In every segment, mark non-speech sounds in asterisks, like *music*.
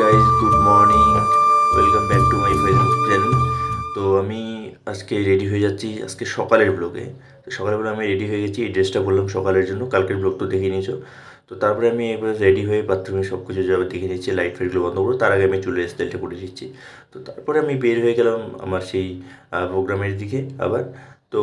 Guys good morning welcome back to my Facebook channel তো আমি আজকে রেডি হয়ে যাচ্ছি আজকে সকালের ব্লগে তো সকালের সকালবেলা আমি রেডি হয়ে গেছি, এই ড্রেসটা বললাম সকালের জন্য। কালকের ব্লগ তো দেখে নিয়েছো। তো তারপরে আমি এবার রেডি হয়ে বাথরুমে সব কিছু যাবে দেখে নিচ্ছি লাইট ফাইটগুলো বন্ধ করব। তার আগে আমি চুলের স্টাইলটা করে দিচ্ছি তো তারপরে আমি বের হয়ে গেলাম আমার সেই প্রোগ্রামের দিকে আবার। তো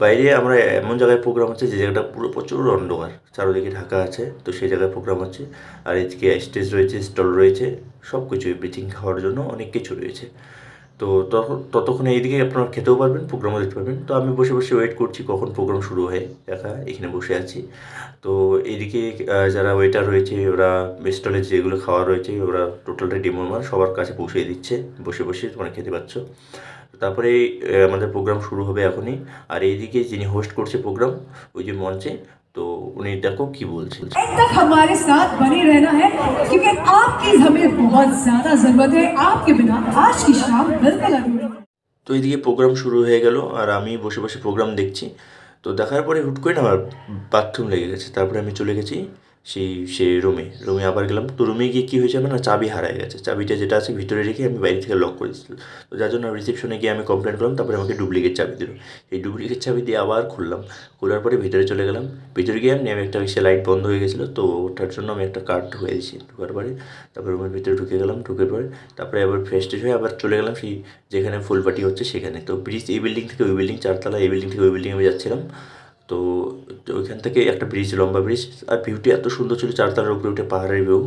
বাইরে আমরা এমন জায়গায় প্রোগ্রাম হচ্ছে যে জায়গাটা পুরো প্রচুর অন্ধকার। চারোদিকে ঢাকা আছে, তো সেই জায়গায় প্রোগ্রাম হচ্ছে। আর এদিকে স্টেজ রয়েছে, স্টল রয়েছে সব কিছু এভরিথিং খাওয়ার জন্য অনেক কিছু রয়েছে। তো তখন, ততক্ষণে এইদিকে আপনারা খেতেও পারবেন প্রোগ্রামও দেখতে পারবেন। তো আমি বসে বসে ওয়েট করছি কখন প্রোগ্রাম শুরু হয় দেখা এখানে বসে আছি। তো এইদিকে যারা ওয়েটার রয়েছে, ওরা স্টলে যেগুলো খাওয়া রয়েছে, ওরা টোটালটা ডিমোমার সবার কাছে পৌঁছে দিচ্ছে। বসে বসে তোমরা খেতে পাচ্ছ। তারপরে আহ, আমাদের প্রোগ্রাম শুরু হবে এখনই আর এইদিকে যিনি হোস্ট করছে প্রোগ্রাম ওই যে মঞ্চে তো উনি দেখো কি বলছে एंड तक हमारे साथ बने रहना है क्योंकि आपकी हमें बहुत ज्यादा जरूरत है आपके बिना आज की शाम बिल्कुल अधूरी है তো এইদিকে প্রোগ্রাম শুরু হয়ে গেল আর আমি বসে বসে প্রোগ্রাম দেখছি তো দেখার পরে হুট করে না আমার বাথরুম লেগে গেছে তারপরে আমি চলে গেছি সেই সে রুমে রুমে আবার গেলাম। তো রুমে গিয়ে কী হয়েছে আমার না চাবি হারায় গেছে। চাবিটা যেটা আছে ভিতরে রেখে আমি বাইরে থেকে লক করে দিচ্ছিল তো যার জন্য রিসেপশনে গিয়ে আমি কমপ্লেন করলাম, তারপরে আমাকে ডুপ্লিকেট চাবি দিল। এই ডুপ্লিকেট চাবি দিয়ে আবার খুললাম। খোলার পরে ভিতরে চলে গেলাম। ভিতরে গিয়ে আমি আমি একটা সে লাইট বন্ধ হয়ে গেছিল। তো ওটার জন্য আমি একটা কার্ড ঢুকে দিয়েছি ঢোকার পরে। তারপরে রুমের ভিতরে ঢুকে গেলাম। ঢুকে পরে তারপরে আবার ফ্রেশ ট্রেশ হয়ে আবার চলে গেলাম সেই যেখানে ফুল পার্টি হচ্ছে সেখানে। তো ব্রিজ এই বিল্ডিং থেকে ওই বিল্ডিং চারতলা এই বিল্ডিং থেকে ওই বিল্ডিং আমি যাচ্ছিলাম। তো ওইখান থেকে একটা ব্রিজ লম্বা ব্রিজ আর ভিউটি এত সুন্দর ছিল, চারতলার উপরে উঠে পাহাড়ের ভিউ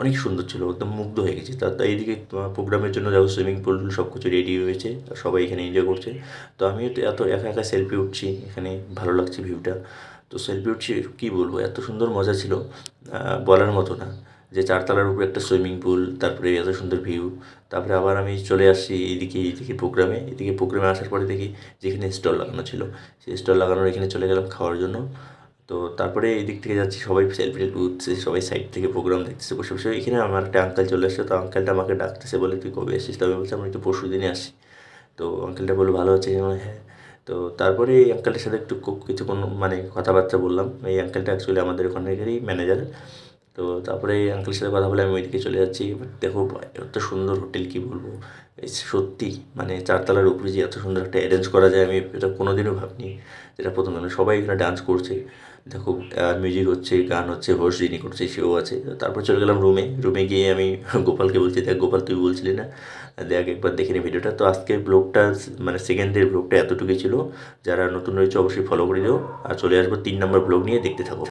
অনেক সুন্দর ছিল, একদম মুগ্ধ হয়ে গেছে। তার এইদিকে প্রোগ্রামের জন্য যাব সুইমিং পুল সব কিছু রেডি হয়েছে সবাই এখানে এনজয় করছে। তো আমিও এত একা একা সেলফি উঠছি, এখানে ভালো লাগছে ভিউটা তো সেলফি উঠছি, কী বলব, এত সুন্দর মজা ছিল বলার মতো না। যে চারতলার উপরে একটা সুইমিং পুল তারপরে এত সুন্দর ভিউ। তারপরে আবার আমি চলে আসছি এইদিকে এইদিকে প্রোগ্রামে। এদিকে প্রোগ্রামে আসার পরে দেখি যেখানে স্টল লাগানো ছিল। সেই স্টল লাগানোর এখানে চলে গেলাম খাওয়ার জন্য। তো তারপরে এই দিক থেকে যাচ্ছি সবাই সেলফি উঠছে সবাই সাইড থেকে প্রোগ্রাম দেখতেছে বসে বসে। এখানে আমার একটা আঙ্কেল চলে আসছে তো আঙ্কেলটা আমাকে ডাকতেছে বলে তুই কবে আসছিস তবে বলছে আমি একটু পরশু দিনে আসি। তো আঙ্কেলটা বলে ভালো বললাম, হ্যাঁ। তো তারপরে এই আঙ্কেলটার সাথে একটু কো- কিছুক্ষণ মানে কথাবার্তা বললাম। এই আঙ্কেলটা অ্যাকচুয়ালি আমাদের ওখানেরই ম্যানেজার তো তারপরে আঙ্কেলের সাথে কথা বলে আমি ওইদিকে চলে যাচ্ছি। দেখো, এত সুন্দর হোটেল কি বলব? সত্যি মানে চারতলার উপরে যে এত সুন্দর একটা অ্যারেঞ্জ করা যায়, আমি এটা কোনোদিনও ভাবিনি। যেটা প্রথম মানে সবাই এখানে ডান্স করছে। দেখো মিউজিক হচ্ছে, গান হচ্ছে হোস্ট যিনি করছে, সেও আছে। তারপর চলে গেলাম রুমে রুমে গিয়ে আমি *laughs* গোপালকে বলছি, দেখ গোপাল, তুই বলছিলি না? দেখ, একবার দেখে নি ভিডিওটা তো আজকের ব্লগটা মানে সেকেন্ড সেকেন্ডের ব্লগটা এতটুকুই ছিল। যারা নতুন রয়েছে, অবশ্যই ফলো করে দিও আর চলে আসব তিন নম্বর ব্লগ নিয়ে। দেখতে থাকো।